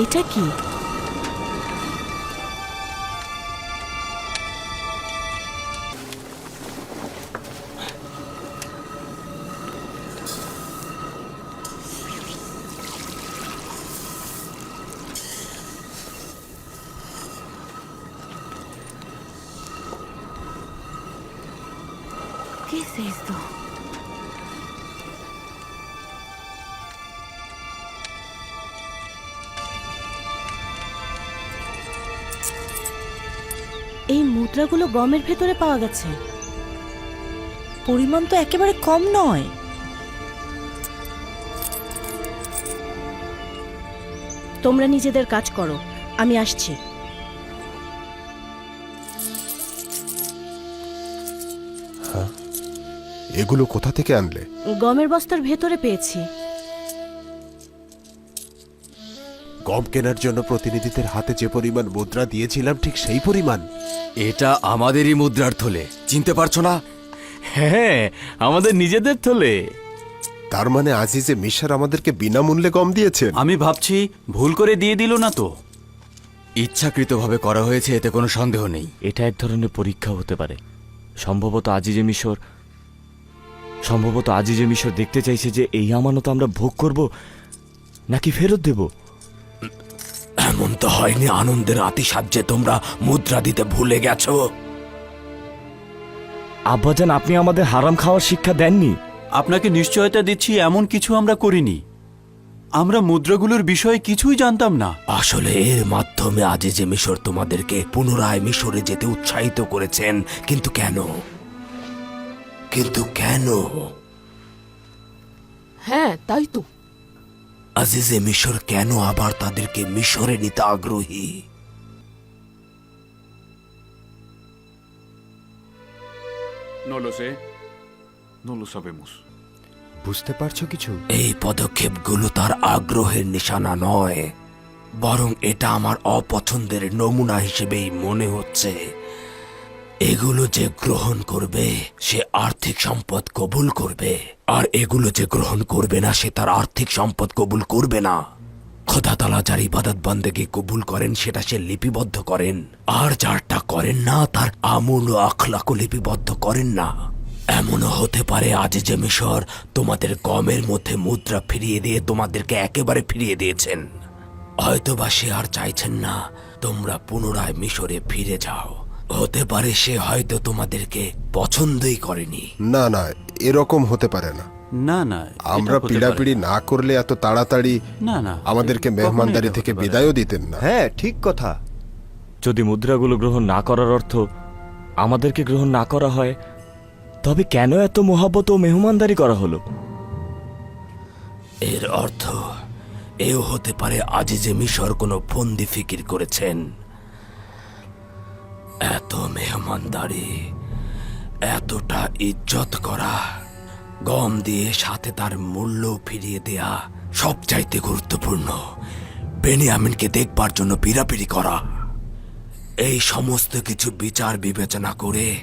এটা কি? এই মুদ্রাগুলো গমের ভেতরে পাওয়া গেছে। পরিমাণ তো একেবারে কম নয়। তোমরা নিজেদের কাজ করো আমি আসছি। এগুলো কোথা থেকে আনলে? গমের বস্তার ভেতরে পেয়েছি। গম কেনার জন্য প্রতিনিধিদের হাতে যে পরিমাণ মুদ্রা দিয়েছিলাম ঠিক সেই পরিমাণ। এটা আমাদেরই মুদ্রার থলে চিনতে পারছ না? হ্যাঁ আমাদের নিজেদের থলে। তার মানে আজিজে মিশার আমাদেরকে বিনামূল্যে গম দিয়েছেন? আমি ভাবছি ভুল করে দিয়ে দিল না তো। ইচ্ছাকৃতভাবে করা হয়েছে এতে কোনো সন্দেহ নেই। এটা এক ধরনের পরীক্ষা হতে পারে। সম্ভবত আজিজে মিশর সম্ভবত আজিজে মিশর দেখতে চাইছে যে এই আমানত আমরা ভোগ করব নাকি ফেরত দেব? এমন তো হয়নি আনন্দের আতিসাহ্যে তোমরা মুদ্রা দিতে ভুলে গেছো। আব্বাজান আপনি আমাদের হারাম খাওয়ার শিক্ষা দেননি। আপনাকে নিশ্চয়তা দিচ্ছি এমন কিছু আমরা করিনি। আমরা মুদ্রাগুলোর বিষয়ে কিছুই জানতাম না। আসলে এর মাধ্যমে আজে যে মিশর তোমাদেরকে পুনরায় মিশরে যেতে উৎসাহিত করেছেন। কিন্তু কেন? কিন্তু কেন? হ্যাঁ তাই তো। আজিজে মিশর কেন আবার তাদেরকে মিশরে নিতে আগ্রহী No lo sé. No lo sabemos. বুঝতে পারছ কিছু এই পদক্ষেপগুলো তার আগ্রহের নিশানা নয় বরং এটা আমার অপছন্দের নমুনা হিসেবেই মনে হচ্ছে এগুলো যে গ্রহণ করবে, সে আর্থিক সম্পদ কবুল করবে। আর এগুলো যে গ্রহণ করবে না, সে তার আর্থিক সম্পদ কবুল করবে না। খোদা তালা যার ইবাদত বন্দেকে কবুল করেন, সেটা সে লিপিবদ্ধ করেন। আর যারটা করেন না, তার আমূল ও আখলাকও লিপিবদ্ধ করেন না। এমনও হতে পারে, আজ যে মিশর তোমাদের গমের মধ্যে মুদ্রা ফিরিয়ে দিয়ে তোমাদেরকে একেবারে ফিরিয়ে দিয়েছেন। হয়তোবা সে আর চাইছেন না, তোমরা পুনরায় মিশরে ফিরে যাও। হতে পারে সে হয়তো তোমাদেরকে পছন্দই করেনি। না না এরকম হতে পারে না। না না এটা আমরা হতে পারে পিড়াপিড়ি না করলে এত তাড়াতাড়ি না না আমাদেরকে কখনোই মেহমানদারি এটা থেকে হতে পারে বিদায়ও দিতেন না। হ্যাঁ ঠিক কথা। যদি মুদ্রাগুলো গ্রহণ না করার অর্থ আমাদেরকে গ্রহণ না করা হয় তবে কেন এত মোহাব্বত ও মেহমানদারি করা হলো? এর অর্থ এও হতে পারে আজিজে মিশর কোনো ফন্দি ফিকির করেছেন। এত মেহমানদারি, এতটা ইজ্জত করা, গম দিয়ে সাথে তার মূল্য ফিরিয়ে দেয়া সবচাইতে গুরুত্বপূর্ণ। বেনিয়ামিনকে দেখবার জন্য পিড়াপিড়ি করা। এই সমস্ত কিছু বিচার বিবেচনা করে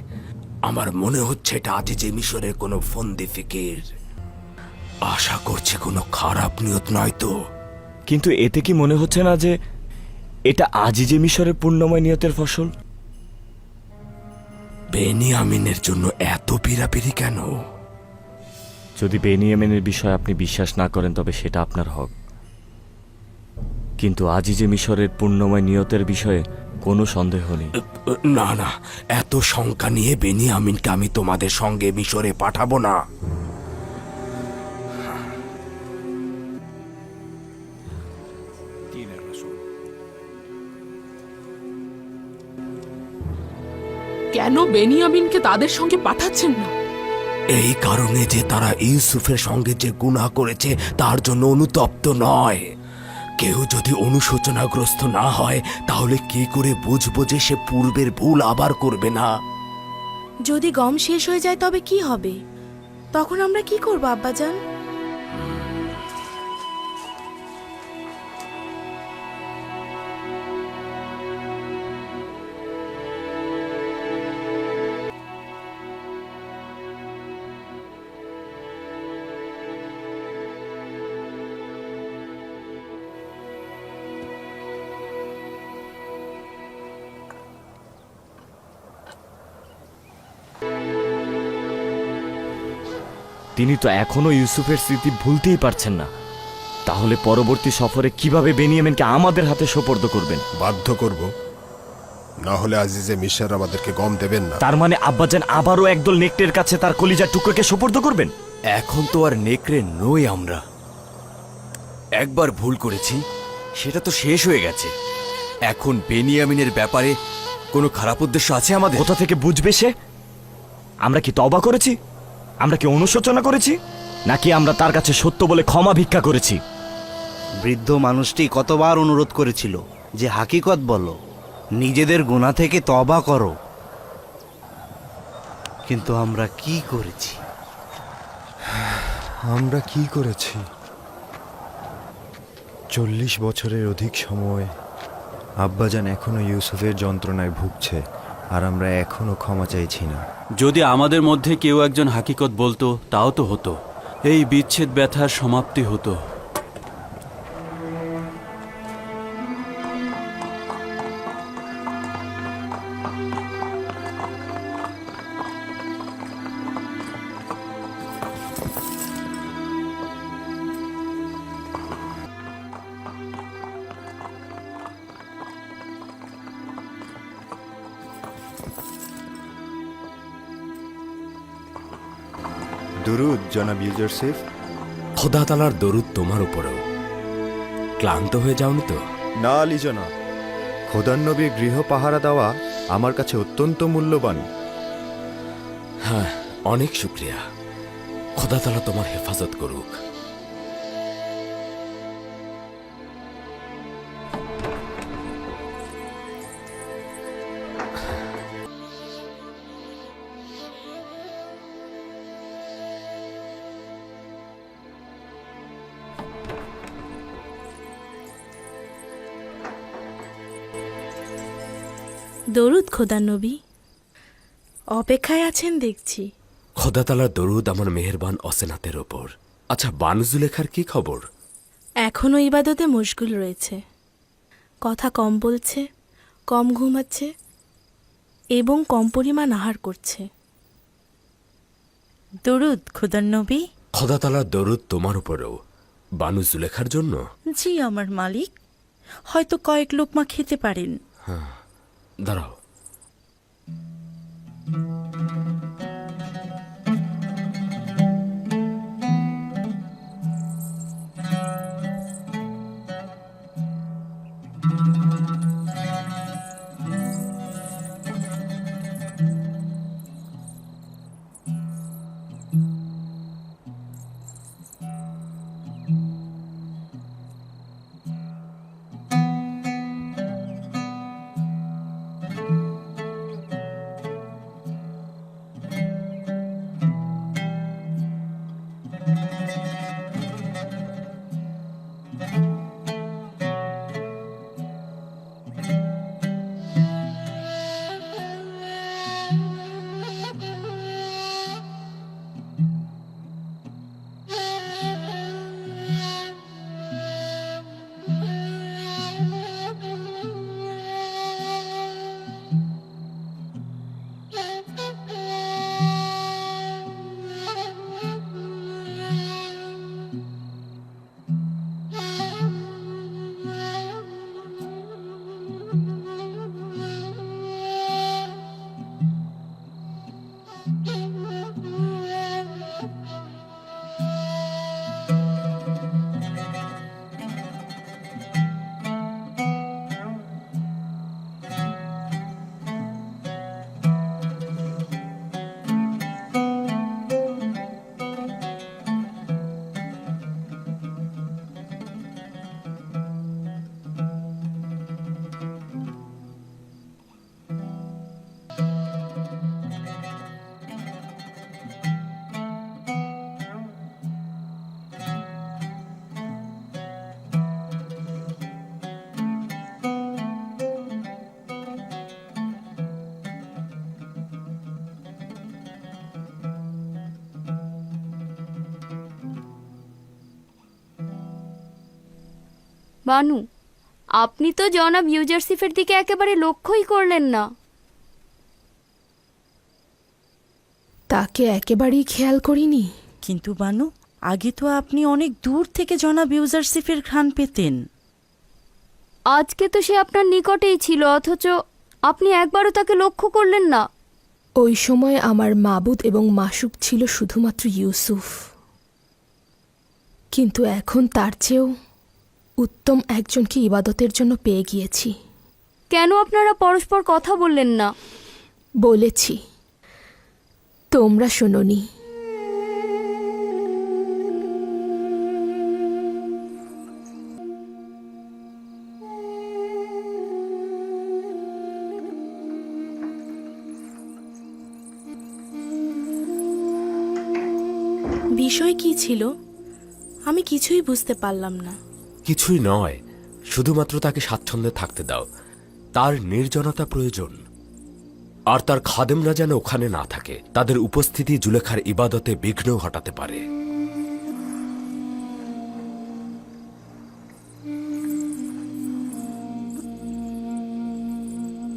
আমার মনে হচ্ছে এটা আজিজে মিশরের কোনো ফন্দি ফিকির। আশা করছি কোনো খারাপ নিয়ত নয় তো। কিন্তু এতে কি মনে হচ্ছে না যে এটা আজিজে মিশরের পূর্ণময় নিয়তের ফসল? বেনিয়ামিনের জন্য এত পিরাপিরি কেন? যদি বেনিয়ামিনের বিষয়ে আপনি বিশ্বাস না করেন তবে সেটা আপনার হক। কিন্তু আজিজে মিশরের পূর্ণময় নিয়তের বিষয়ে কোনো সন্দেহ নেই। না না এত শঙ্কা নিয়ে বেনিয়ামিনকে আমি তোমাদের সঙ্গে মিশরে পাঠাবো না। কেন বেনিয়ামিনকে তাদের সঙ্গে পাঠাচ্ছেন না? এই কারণে যে তারা ইউসুফের সঙ্গে যে গুনাহ করেছে তার জন্য অনুতপ্ত নয়। কেউ যদি অনুশোচনাগ্রস্ত না হয় তাহলে কি করে বুঝব যে সে পূর্বের ভুল আবার করবে না? যদি গম শেষ হয়ে যায় তবে কি হবে? তখন আমরা কি করব আব্বাজান? তিনি তো এখনও ইউসুফের স্মৃতি ভুলতেই পারছেন না। তাহলে পরবর্তী সফরে কীভাবে বেনিয়ামিনকে আমাদের হাতে সোপর্দ করবেন? বাধ্য করব। না হলে আজিজে মিশার আমাদেরকে গম দেবেন না। তার মানে আব্বাজান আবারও একদল নেকটের কাছে তার কলিজার টুকরোকে সোপর্দ করবেন? এখন তো আর নেকড়ে নই আমরা। একবার ভুল করেছি সেটা তো শেষ হয়ে গেছে। এখন বেনিয়ামিনের ব্যাপারে কোনো খারাপ উদ্দেশ্য আছে আমাদের? কোথা থেকে বুঝবে সে? আমরা কি তবা করেছি? আমরা কি অনুশোচনা করেছি? নাকি আমরা তার কাছে সত্য বলে ক্ষমা ভিক্ষা করেছি? বৃদ্ধ মানুষটি কতবার অনুরোধ করেছিল যে হাকিকত বলো নিজেদের গুণা থেকে তবা করো। কিন্তু আমরা কি করেছি? আমরা কি করেছি? চল্লিশ বছরের অধিক সময় আব্বাজান এখনও ইউসুফের যন্ত্রণায় ভুগছে। আর আমরা এখনও ক্ষমা চাইছি না। যদি আমাদের মধ্যে কেউ একজন হাকিকত বলতো, তাও তো হতো। এই বিচ্ছেদ ব্যথার সমাপ্তি হতো। ইউজারসিফ খোদা তালার দরুদ তোমার উপরেও। ক্লান্ত হয়ে যাওনি তো? না লিজো না। খোদার নবীর গৃহ পাহারা দেওয়া আমার কাছে অত্যন্ত মূল্যবান। হ্যাঁ অনেক শুক্রিয়া। খোদা তালা তোমার হেফাজত করুক। দরুদ খোদা নবী। অপেক্ষায় আছেন দেখছি। খোদা তালার দরুদ আমার মেহেরবান অসেনাতের ওপর। আচ্ছা বানুজুলেখার কি খবর? এখনও ইবাদতে মশগুল রয়েছে। কথা কম বলছে কম ঘুমাচ্ছে এবং কম পরিমাণ আহার করছে। দরুদ খোদার নবী। খোদাতালার দরুদ তোমার উপরেও। বানুজুলেখার জন্য? জি আমার মালিক। হয়তো কয়েক লোকমা খেতে পারেন। इधर आओ বানু আপনি তো জনাব ইউজারসিফের দিকে একেবারে লক্ষ্যই করলেন না। তাকে একেবারেই খেয়াল করিনি। কিন্তু বানু আগে তো আপনি অনেক দূর থেকে জনাব ইউজারসিফের ঘ্রাণ পেতেন। আজকে তো সে আপনার নিকটেই ছিল অথচ আপনি একবারও তাকে লক্ষ্য করলেন না। ওই সময় আমার মাবুদ এবং মাসুক ছিল শুধুমাত্র ইউসুফ। কিন্তু এখন তার চেয়েও উত্তম একজনকে ইবাদতের জন্য পেয়ে গিয়েছি। কেন আপনারা পরস্পর কথা বললেন না? বলেছি তোমরা শোনোনি। বিষয় কি ছিল? আমি কিছুই বুঝতে পারলাম না। কিছুই নয়, শুধুমাত্র তাকে স্বাচ্ছন্দ্যে থাকতে দাও। তার নির্জনতা প্রয়োজন। আর তার খাদেমরা যেন ওখানে না থাকে, তাদের উপস্থিতি জুলেখার ইবাদতে বিঘ্ন ঘটাতে পারে।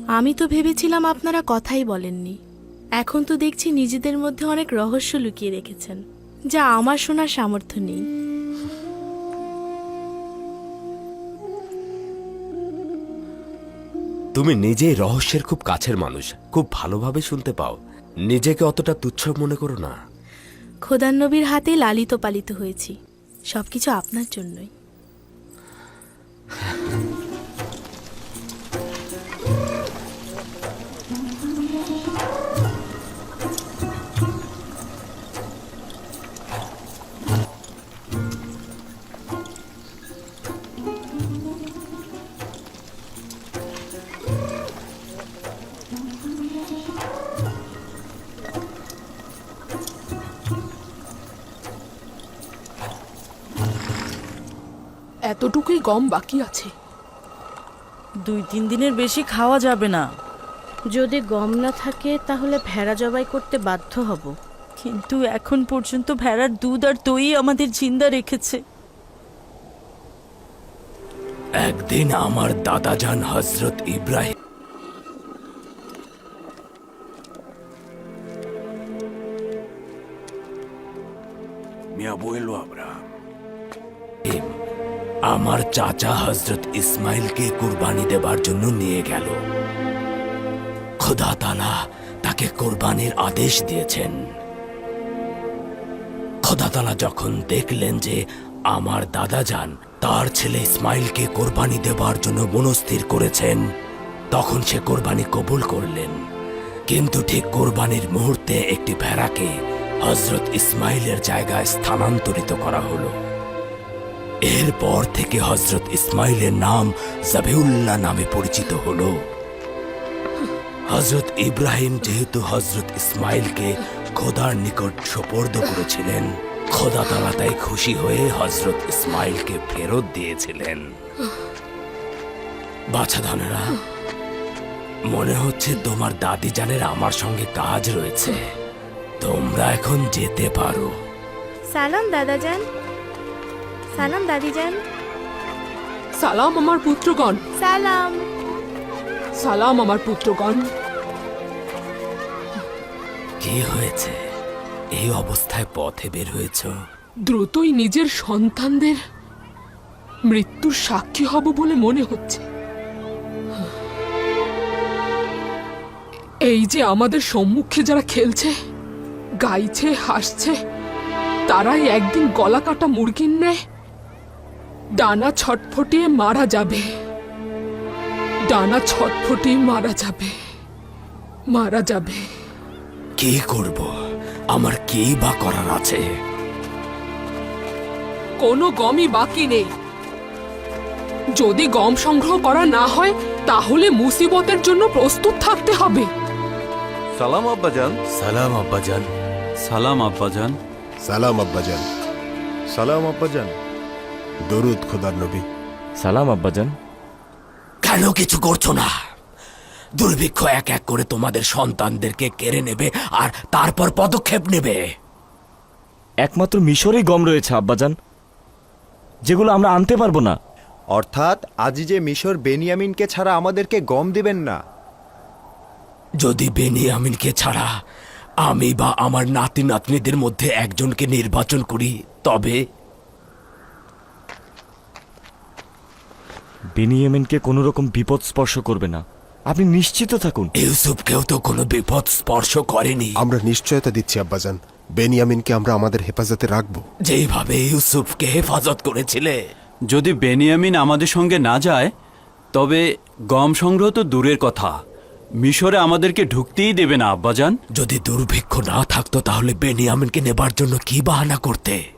আমি তো ভেবেছিলাম আপনারা কথাই বলেননি। এখন তো দেখছি নিজেদের মধ্যে অনেক রহস্য লুকিয়ে রেখেছেন, যা আমার শোনার সামর্থ্য নেই। তুমি নিজেই রহস্যের খুব কাছের মানুষ। খুব ভালোভাবে শুনতে পাও। নিজেকে অতটা তুচ্ছ মনে করো না। খোদান নবীর হাতে লালিত পালিত হয়েছি। সবকিছু আপনার জন্যই। এতটুকুই গম বাকি আছে। দুই তিন দিনের বেশি খাওয়া যাবে না। যদি গম না থাকে তাহলে ভেড়া জবাই করতে বাধ্য হব। কিন্তু এখন পর্যন্ত ভেড়ার দুধ আর দই আমাদের জিন্দা রেখেছে। একদিন আমার দাদাজান হজরত ইব্রাহিম আমার চাচা হজরত ইসমাইলকে কুরবানি দেবার জন্য নিয়ে গেল। খোদা তালা তাকে কোরবানির আদেশ দিয়েছেন। খোদা তালা যখন দেখলেন যে আমার দাদা যান, তার ছেলে ইসমাইলকে কোরবানি দেবার জন্য মনস্থির করেছেন, তখন সে কোরবানি কবুল করলেন। কিন্তু ঠিক কোরবানির মুহূর্তে একটি ভেড়াকে হজরত ইসমাইলের জায়গায় স্থানান্তরিত করা হলো। এরপর থেকে হজরত ইসমাইলের নাম জাবিউল্লাহ নামে পরিচিত হল। হজরত ইব্রাহিম যেহেতু হজরত ইসমাইলকে খোদার নিকট সোপর্দ করেছিলেন, খোদা তালা তাই খুশি হয়ে হজরত ইসমাইলকে ফেরত দিয়েছিলেন। বাছাধনেরা মনে হচ্ছে তোমার দাদি জানের আমার সঙ্গে কাজ রয়েছে। তোমরা এখন যেতে পারো। সালাম দাদাজান সালাম দাদিজান সালাম আমার পুত্রগণ। সালাম। সালাম আমার পুত্রগণ। কি হয়েছে? এই অবস্থায় পথে বের হয়েছ? দ্রুতই নিজের সন্তানদের মৃত্যুর সাক্ষী হব বলে মনে হচ্ছে। এই যে আমাদের সম্মুখে যারা খেলছে গাইছে হাসছে তারাই একদিন গলা কাটা মুরগির ন্যায় ডানা ছটফটিয়ে মারা যাবে। ডানা ছটফটিয়ে মারা যাবে। মারা যাবে। কি করব? আমার কি বা করার আছে? কোনো গমই বাকি নেই। যদি গম সংগ্রহ করা না হয় তাহলে মুসিবতের জন্য প্রস্তুত থাকতে হবে। সালাম আব্বাজান। সালাম আব্বাজান। সালাম আব্বাজান। সালাম আব্বাজান। সালাম আব্বাজান। দরুদ খোদার নবী। সালাম আব্বাজান। কেন কিছু করছ না? দুর্ভিক্ষ এক এক করে তোমাদের সন্তানদেরকে কেড়ে নেবে আর তারপর পদক্ষেপ নেবে। একমাত্র মিশরেই গম রয়েছে আব্বাজান। যেগুলো আমরা আনতে পারব না। অর্থাৎ আজিজে মিশর বেনিয়ামিনকে ছাড়া আমাদেরকে গম দিবেন না। যদি বেনিয়ামিনকে ছাড়া আমি বা আমার নাতি নাতনিদের মধ্যে একজনকে নির্বাচন করি তবে বেনিয়ামিনকে কোনো রকম বিপদ স্পর্শ করবে না। আপনি নিশ্চিত থাকুন। ইউসুফকেও তো কোনো বিপদ স্পর্শ করেনি। আমরা নিশ্চয়তা দিচ্ছি আব্বাজান। বেনিয়ামিনকে আমরা আমাদের হেফাজতে রাখব। যেইভাবে ইউসুফকে হেফাজত করেছিলে। যদি বেনিয়ামিন আমাদের সঙ্গে না যায় তবে গম সংগ্রহ তো দূরের কথা। মিশরে আমাদেরকে ঢুকতেই দেবে না আব্বাজান। যদি দুর্ভিক্ষ না থাকতো তাহলে বেনিয়ামিনকে নেবার জন্য কি বাহানা করতে?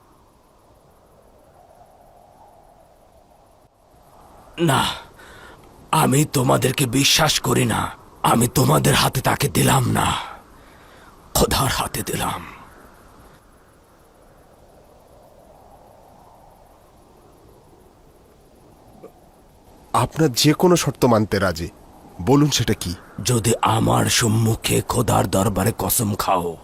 না আমি তোমাদেরকে বিশ্বাস করি না। আমি তোমাদের হাতে তাকে দিলাম না। খোদার হাতে দিলাম। আপনার যে কোনো শর্ত মানতে রাজি। বলুন সেটা কি? যদি আমার সম্মুখে খোদার দরবারে কসম খাও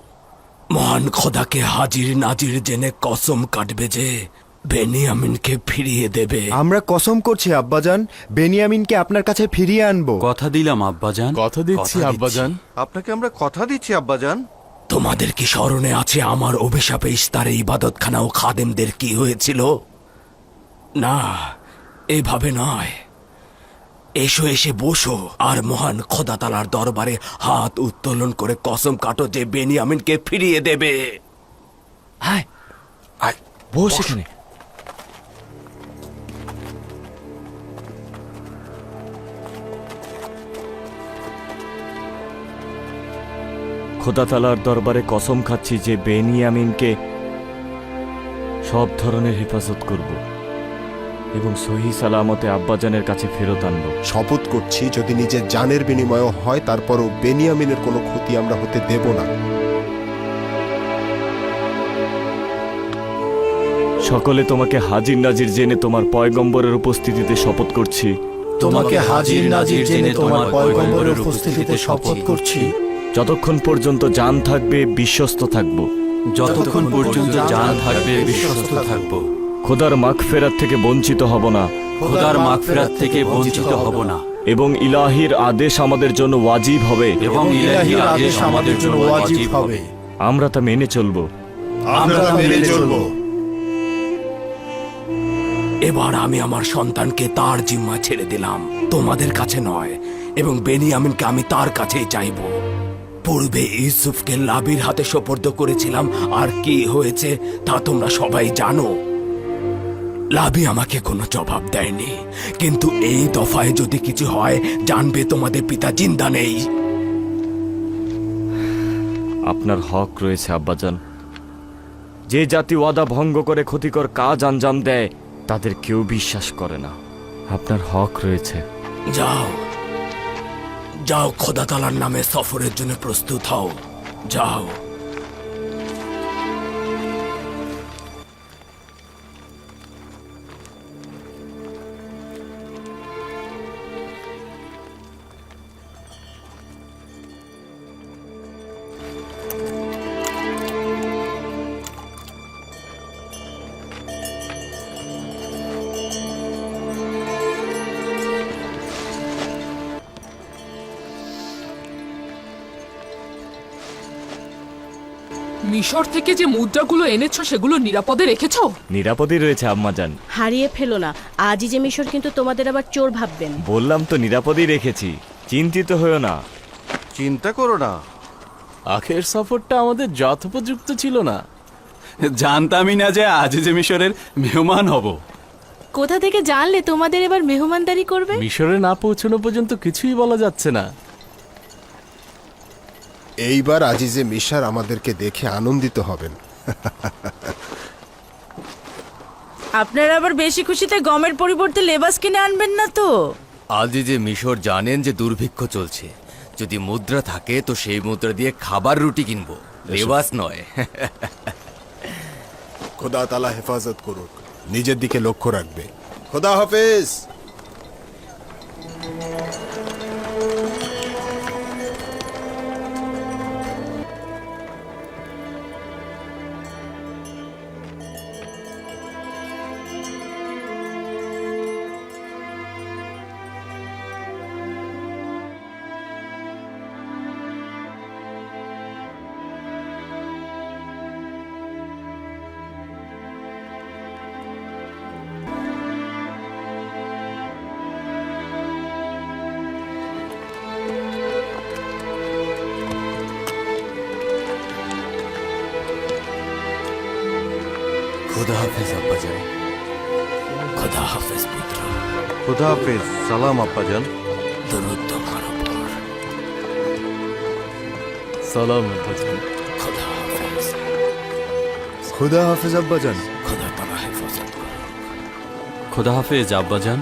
মহান খোদাকে হাজির নাজির জেনে কসম কাটবে যে বেনিয়ামিনকে ফিরিয়ে দেবে। আমরা কসম করছি আব্বাজান। বেনিয়ামিনকে আপনার কাছে ফিরিয়ে আনব। কথা দিলাম আব্বাজান। কথা দিচ্ছি আব্বাজান। আপনাকে আমরা কথা দিচ্ছি আব্বাজান। তোমাদের কি স্মরণে আছে আমার অভিশাপে ইস্তারে ইবাদতখানা ও খাদেমদের কি হয়েছিল? না এভাবে নয়। এসো এসে বসো আর মহান খোদাতালার দরবারে হাত উত্তোলন করে কসম কাটো যে বেনিয়ামিনকে ফিরিয়ে দেবে। হ্যাঁ বস এখানে। খোদা তালার দরবারে কসম খাচ্ছি যে বেনিয়ামিনকে সব ধরনের হেফাজত করব এবং সহি সালামতে আব্বাজানের কাছে ফেরত আনব। শপথ করছি যদি নিজের জানের বিনিময় হয় তারপরও বেনিয়ামিনের কোনো ক্ষতি আমরা হতে দেব না। সকলে তোমাকে হাজির নাজির জেনে তোমার পয়গম্বরের উপস্থিতিতে শপথ করছি। তোমাকে হাজির নাজির জেনে তোমার পয়গম্বরের উপস্থিতিতে শপথ করছি। যতক্ষণ পর্যন্ত জান থাকবে বিশ্বস্ত থাকব। যতক্ষণ পর্যন্ত জান থাকবে বিশ্বস্ত থাকব। খোদার মাগফেরাত থেকে বঞ্চিত হব না। খোদার মাগফিরাত থেকে বঞ্চিত হব না। এবং ইলাহির আদেশ আমাদের জন্য ওয়াজিব হবে। এবং ইলাহির আদেশ আমাদের জন্য ওয়াজিব হবে। আমরা তা মেনে চলব। আমরা তা মেনে চলবো। এবার আমি আমার সন্তানকে তার জিম্মা ছেড়ে দিলাম। তোমাদের কাছে নয় এবং বেনিয়ামিনকে আমি তার কাছেই চাইব। পূর্বে ইউসুফকে লাবির হাতে সোপর্দ করেছিলাম আর কি হয়েছে তা তোমরা সবাই জানো। লাবি আমাকে কোনো জবাব দেয়নি কিন্তু এই দফায় যদি কিছু হয় জানবে তোমাদের পিতা চিন্তা নেই। আপনার হক রয়েছে আব্বাজান। যে জাতি ওয়াদা ভঙ্গ করে ক্ষতিকর কাজ আঞ্জাম দেয় তাদের কেউ বিশ্বাস করে না। আপনার হক রয়েছে। যাও। যাও খোদা তালার নামে সফরের জন্য প্রস্তুত হও। যাও। মিশর থেকে যে মুদ্রাগুলো এনেছো সেগুলো নিরাপদে রেখেছো? নিরাপদই রয়েছে আম্মাজান হারিয়ে ফেলো না। আজই যে মিশর কিন্তু তোমাদের আবার চোর ভাববেন। বললাম তো নিরাপদই রেখেছি। চিন্তিত হয়েও না। চিন্তা করো না। আখের সফরটা আমাদের যথোপযুক্ত ছিল না। জানতামই না যে আজ যে মিশরের মেহমান হব। কোথা থেকে জানলে তোমাদের এবার মেহমানদারি করবে? মিশরে না পৌঁছানো পর্যন্ত কিছুই বলা যাচ্ছে না। এইবার আজিজে মিশার আমাদেরকে দেখে আনন্দিত হবেন। আপনারা আবার বেশি খুশিতে গমের পরিবর্তে লেবাস কিনে আনবেন না তো? যে মিশর জানেন যে দুর্ভিক্ষ চলছে। যদি মুদ্রা থাকে তো সেই মুদ্রা দিয়ে খাবার রুটি কিনবো। লেবাস নয়। খোদা তালা হেফাজত করুক নিজের দিকে লক্ষ্য রাখবে। খোদা হাফেজ! খোদা হাফেজ আব্বাজান খোদা হাফেজ পুত্র। খুদা হাফেজ সালাম আব্বাজান দরুদ তোমার উপর। সালাম আব্বাজান খোদা হাফেজ। খুদা হাফেজ আব্বাজান খোদা তালা হেফাজত খোদা হাফেজ আব্বাজান